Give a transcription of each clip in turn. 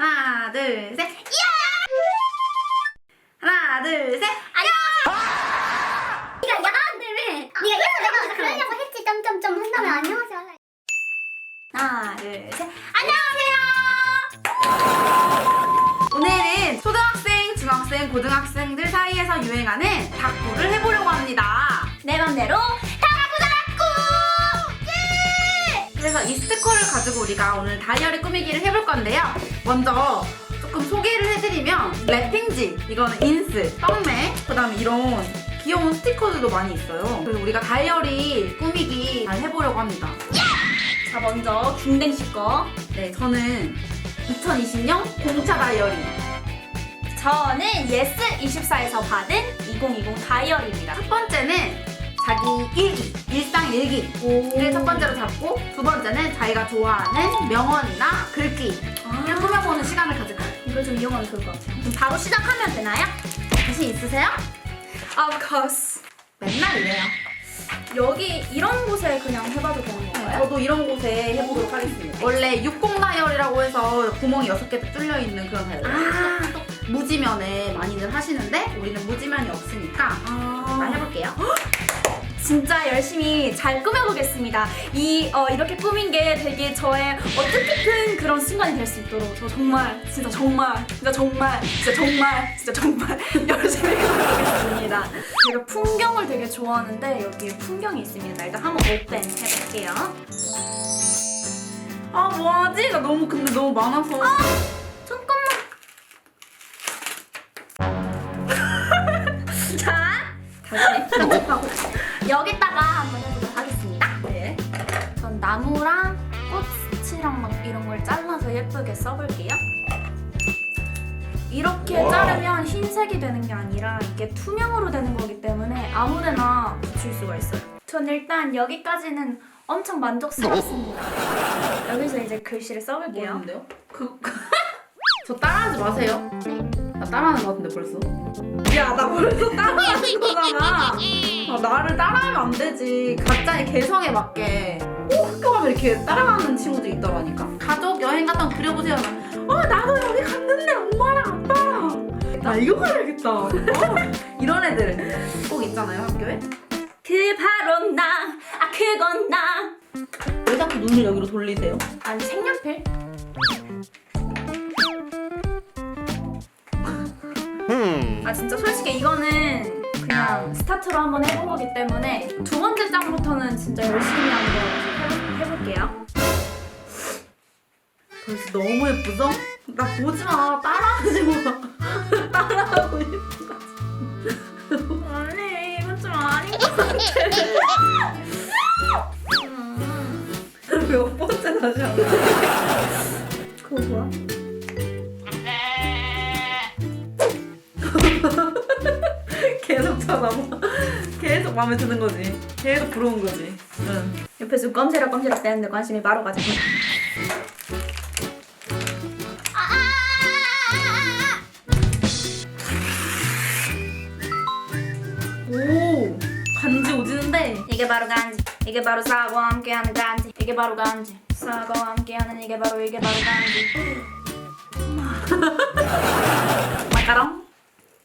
하나, 둘, 셋. 하나, 둘, 셋. 네가 야한다며. 네가 이래서 내가 그러려고 했지. 점점점 한 다음에 안녕하세요. 할래. 하나, 둘, 셋. 안녕하세요. 오늘은 초등학생, 중학생, 고등학생들 사이에서 유행하는 닭구를 해보려고 합니다. 내 맘대로 그래서 이 스티커를 가지고 우리가 오늘 다이어리 꾸미기를 해볼 건데요. 먼저 조금 소개를 해드리면 랩핑지, 이거는 인스, 떡메, 그 다음에 이런 귀여운 스티커들도 많이 있어요. 그래서 우리가 다이어리 꾸미기 잘 해보려고 합니다. 자 먼저 중댕 씨 거. 네, 저는 2020년 공차 다이어리. 저는 예스24에서 받은 2020 다이어리입니다. 첫 번째는 자기 일기, 일상 일기를 첫 번째로 잡고 두 번째는 자기가 좋아하는 명언이나 글귀를 아, 꾸며보는 시간을 가질 거예요. 이걸 좀 이용하면 좋을 것 같아요. 그럼 바로 시작하면 되나요? 자신 있으세요? Of course. 맨날 이래요. 여기 이런 곳에 그냥 해봐도 되는 건가요? 저도 이런 곳에 해보도록 하겠습니다. 원래 60 다이어리라고 해서 구멍이 6개 뚫려 있는 그런 다이어리. 아, 무지면에 많이들 하시는데 우리는 무지면이 없으니까 나아 해볼게요. 진짜 열심히 잘 꾸며보겠습니다. 이 어, 이렇게 꾸민 게 되게 저의 어, 뜻깊은 그런 순간이 될 수 있도록 저 정말 진짜 정말 진짜 정말 진짜 정말 진짜 정말 열심히 꾸며보겠습니다. 제가 풍경을 되게 좋아하는데 여기에 풍경이 있습니다. 일단 한번 오pen 해볼게요. 아 뭐하지? 나 너무 근데 너무 많아서. 잠 편집하고 여기다가 한번 해보도록 하겠습니다. 네. 전 나무랑 꽃이랑 막 이런 걸 잘라서 예쁘게 써볼게요. 이렇게 자르면 흰색이 되는 게 아니라 이게 투명으로 되는 거기 때문에 아무데나 붙일 수가 있어요. 전 일단 여기까지는 엄청 만족스럽습니다. 여기서 이제 글씨를 써볼게요. 뭐였는데요? 그, 저 따라하지 마세요. 나 따라하는 거 같은데 벌써. 야, 나 벌써 따라하는 거잖아. 아, 나를 따라하면 안 되지. 각자의 개성에 맞게. 꼭 학교 가면 이렇게 따라가는 친구들이 있더라니까. 가족 여행 갔다 오면 그려보세요. 어, 나도 여기 갔는데 엄마랑 아빠랑. 나 이거 그려야겠다. 어, 이런 애들 꼭 있잖아요, 학교에. 그 바로 나, 아 그건 나. 왜 자꾸 눈을 여기로 돌리세요? 아니 색연필? 아 진짜 솔직히 이거는 그냥 스타트로 한번 해본 거기 때문에 두 번째 장부터는 진짜 열심히 한번 해볼, 해볼게요. 벌써 너무 예쁘죠? 나 보지 마. 따라하지 마. 따라하고 싶어. 아니 이건 좀 아닌 것 같아. 몇 번째 다시 하 마음에 드는 거지. 계속 부러운 거지. 응. 옆에서 껌지락 껌지락 대는데 관심이 바로 가지고. 오! 간지 오지는데. 이게 바로 간지. 이게 바로 사과와 함께하는 간지. 이게 바로 간지. 사과와 함께하는 이게 바로 이게 바로 간지. 마카롱?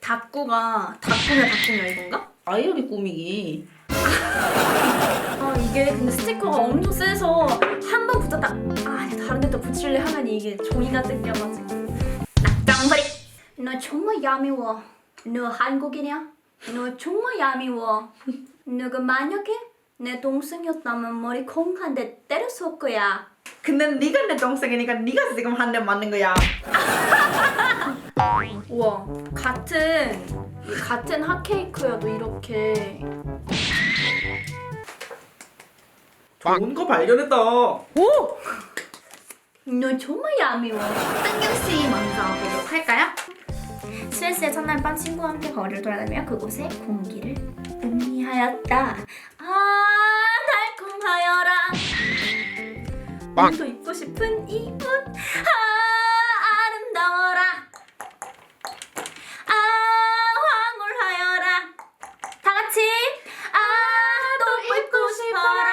닭구가 닭구냐 닭구냐 이건가? 다이어리 꾸미기. 아 이게 근데 스티커가 엄청 세서 한 번 붙였다 아 다른 데또 붙일래 하면 이게 종이가 뜯겨가지고 낙장벌이 너 정말 얄미워 너 한국이냐? 너 정말 얄미워 너가 만약에 내 동생이었다면 머리 콩 한 대 때렸을 거야 근데 네가 내 동생이니까 네가 지금 한 대 맞는 거야. 우와 같은 이 같은 핫케이크여도 이렇게 좋은 거 발견했다. 오! 너 정말 얄미워 뜬경 씨 먼저 보도록 할까요? 스위스의 첫날 밤 친구와 함께 거리를 돌아다니며 그곳의 공기를 음미하였다. 아 달콤하여라. 오늘도 입고 싶은 이 옷. 아 아름다워라. 아 황홀하여라. 다 같이 아또 입고 싶어라.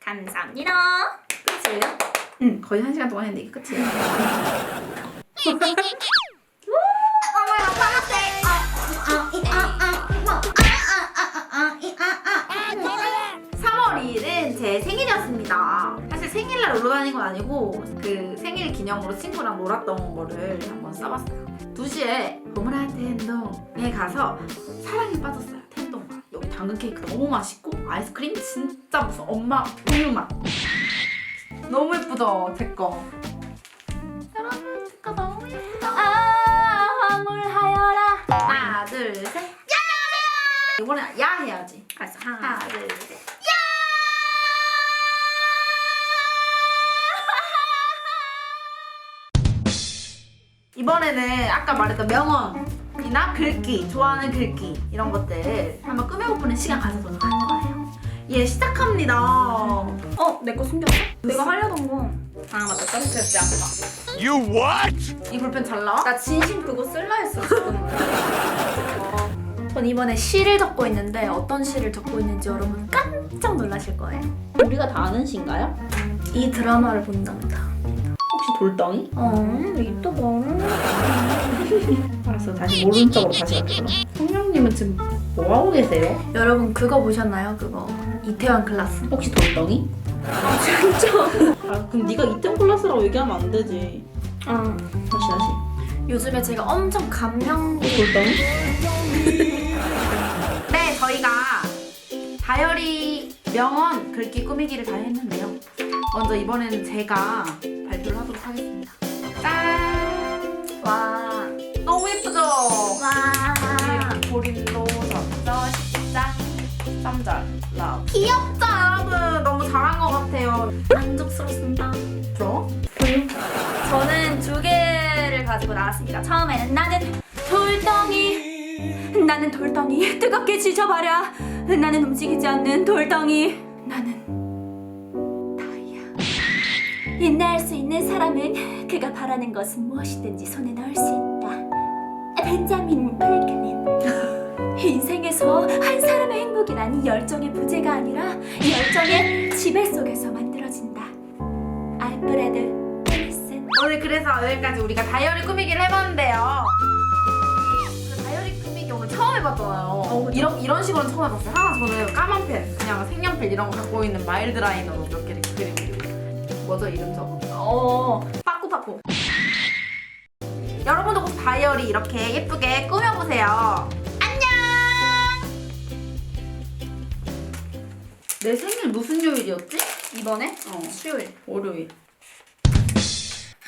감사합니다. 끝이에요? 응, 거의 한 시간 동안 했는데 이게 끝이에요. 삼월 2일은 제 생일이었습니다. 사실 생일날 놀러 다닌 건 아니고 그 생일 기념으로 친구랑 놀았던 거를 한번 써봤어요. 2시에 호무라 텐동에 가서 사랑에 빠졌어요. 텐동과 여기 당근 케이크 너무 맛있고 아이스크림 진짜 무슨 엄마 우유 맛. 너무 예쁘죠 제 거. 여러분 제거 너무 예쁘다. 아 화물하여라 하나 둘 셋. 야! 이번엔 야 해야지. 알았어. 하나 둘 셋. 이번에는 아까 말했던 명언이나 글귀, 좋아하는 글귀 이런 것들 한번 꾸며보는 시간 가져보도록 할 거예요. 예, 시작합니다. 어? 내 거 숨겼어? 내가 하려던 거 아 맞다, 떨어뜨렸지 아까. You what? 이 볼펜 잘 나와? 나 진심 그거 쓸라 했어 지금. 전 이번에 시를 적고 있는데 어떤 시를 적고 있는지 여러분 깜짝 놀라실 거예요. 우리가 다 아는 시인가요? 이 드라마를 본답니다. 혹시 돌덩이? 어, 이또 뭐? 알았어, 다시 모르는 척으로 다시 할게요. 성령님은 지금 뭐 하고 계세요? 여러분 그거 보셨나요? 그거 이태원 클라스. 혹시 돌덩이? 아 진짜? 아 그럼 네가 이템 클라스라고 얘기하면 안 되지. 어. 다시 다시. 요즘에 제가 엄청 감명. 돌덩이? 네, 저희가 다이어리 명언 글귀 꾸미기를 다 했는데요. 먼저 이번에는 제가 발표를 하도록 하겠습니다. 짠! 와. 너무 예쁘죠? 와. 보린도 젖어 십장 쌈잘 라 귀엽죠 여러분 너무 잘한 것 같아요 만족스럽습니다. 저는 두 개를 가지고 나왔습니다. 처음에는 나는 돌덩이. 나는 돌덩이. 뜨겁게 지져버려. 나는 움직이지 않는 돌덩이. 나는 다이아. 인내할 수 있는 사람은 그가 바라는 것은 무엇이든지 손에 넣을 수 있다. 벤자민 프랭클린. 인생에서 한 사람의 행복이란 이 열정의 부재가 아니라 이 열정의 지배 속에서 만들어진다. 알프레드 테니슨. 오늘 그래서 여기까지 우리가 다이어리 꾸미기를 해봤는데요. 그 다이어리 꾸미기 오늘 처음 해봤잖아요. 이런, 이런 식으로는 처음 해봤어요. 항상 저는 까만 펜 그냥 색연필 이런 거 갖고 있는 마일드 라이너로 몇 개를 그리고 뭐죠 이름 저거 어. 빠꾸빠꾸. 여러분도 꼭 다이어리 이렇게 예쁘게 꾸며보세요 내 생일 무슨 요일이었지? 이번에? 어. 수요일. 월요일.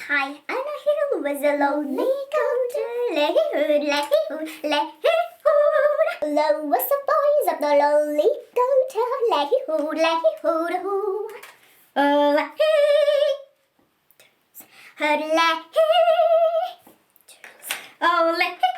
Hi, I'm a hero with a lonely counter. Let it hoot, let it hoot, let it hoot. Boys of the lonely counter. Let it hoot, let it hoot. Oh, let it hoot, let. Oh, let.